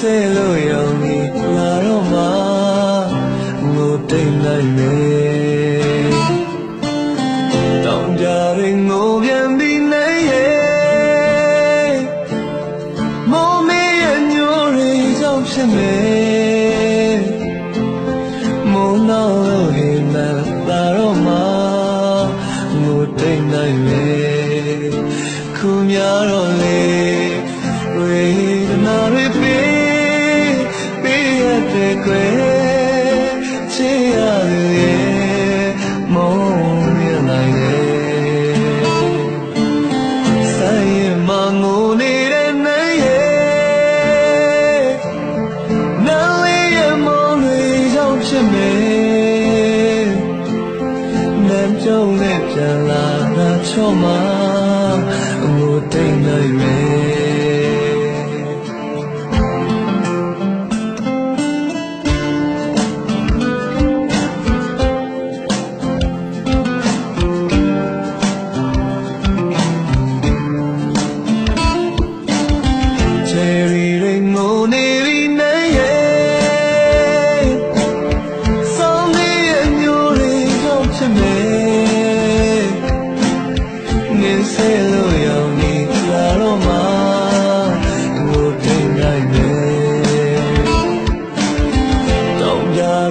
စေလို့ယုံကြည်လာတော့မှငိုတိတ်နိုင်မယ်တောင်ကြရင်ငိုပြန်ပြီးနေရဲ့မောင်မေရဲ့ညိုတွေကြောင့်ဖြစ်မယ်မုန်းတော့လို့ဟိမန်လာတော့မှငိုတိတ်နိုင်မယ်ခုများတော့လေ န်းရနိုင်တယ်ဆိုင်ရမငိုနေတဲ့နေ့ရဲ့နားလေးရဲ့မောင်တွေကြောင့်ဖြစ်မယ်နမ်းကြုံနဲ့ပြန်လာတာချော့မှာငိုတိတ်နိုင်မယ်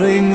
ring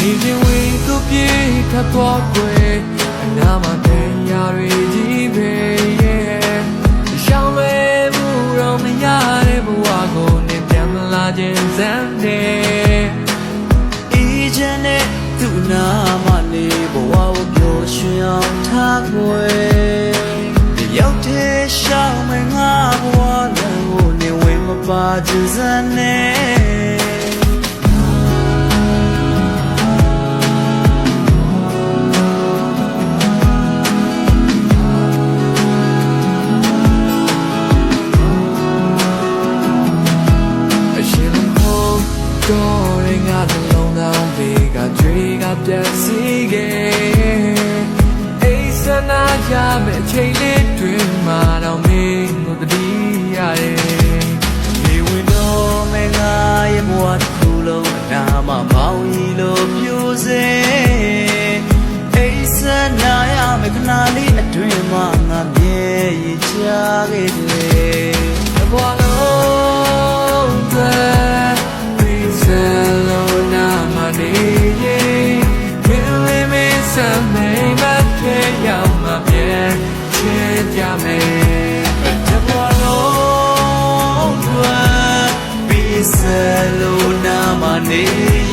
ဒီချင်းဝေသူပြေခတ်သွားွယ်အနာမတဲ့ရာတွေကြီးပဲရဲ့ရှောင်းလဲမှုတော့မရတဲ့ဘဝကိုနေပြန်မလာခြင်းစမ်းတယ်အေးချမ်းတဲ့သူ့နာမနေဘဝကိုပျော်ရွှင်အောင်ထားခွေတယောက်တည်းရှောင်းမငါဘဝလမ်းကိုနေဝင်မပါခြင်းစမ်းနဲ့အ နာရမယ့်ချိန်လေးတွင်မှာတော့မင်းကိုတတိရတယ်နေဝင်တော့မငါရဲ့ဘဝတစ်ခုလုံးအနာမမောင်ကြီးလို့ပြိုစေအိစနာရမယ့်ခဏလေးအတွင်မှာငါမြဲရချခဲ့တယ် The balloon နာမနေ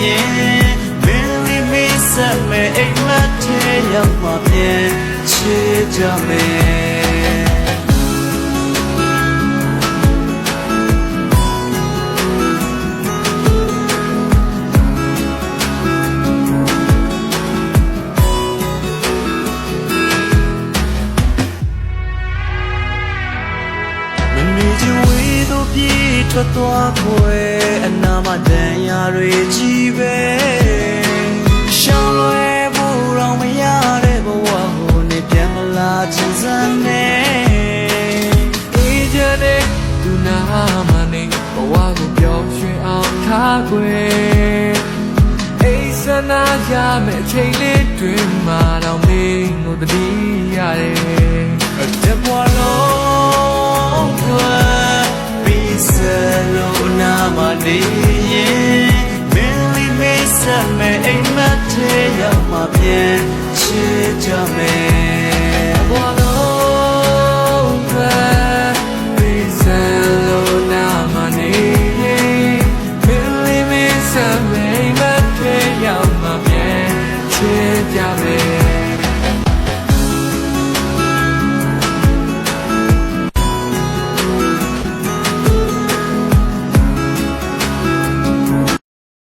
ရင်မင်းလေးမင်းဆက်မဲ့အိမ်မက်ထဲရောက်မှပြန်ချစ်ကြမယ် ထွက်သွားခွဲအနာမတန်ရာတွေကြီးပဲရှောင်းလွယ်ဖို့တော့မရတဲ့ဘဝလာချင်စမ်းနေအေးချမ်းတဲ့သူနာမနေဘဝကိုပျော်ရွှင်အောင်ထားခွေအိဆနာရမယ့်အချိန်လေးတွင်မှာတော့မင်းကိုတတိရတယ်တဲ့ဘဝလုံး နေရင်မင်းလေးမေးဆက်မဲ့အိမ်မက်ထဲရောက်မှပြန်ချစ်ကြမယ်ဘဝ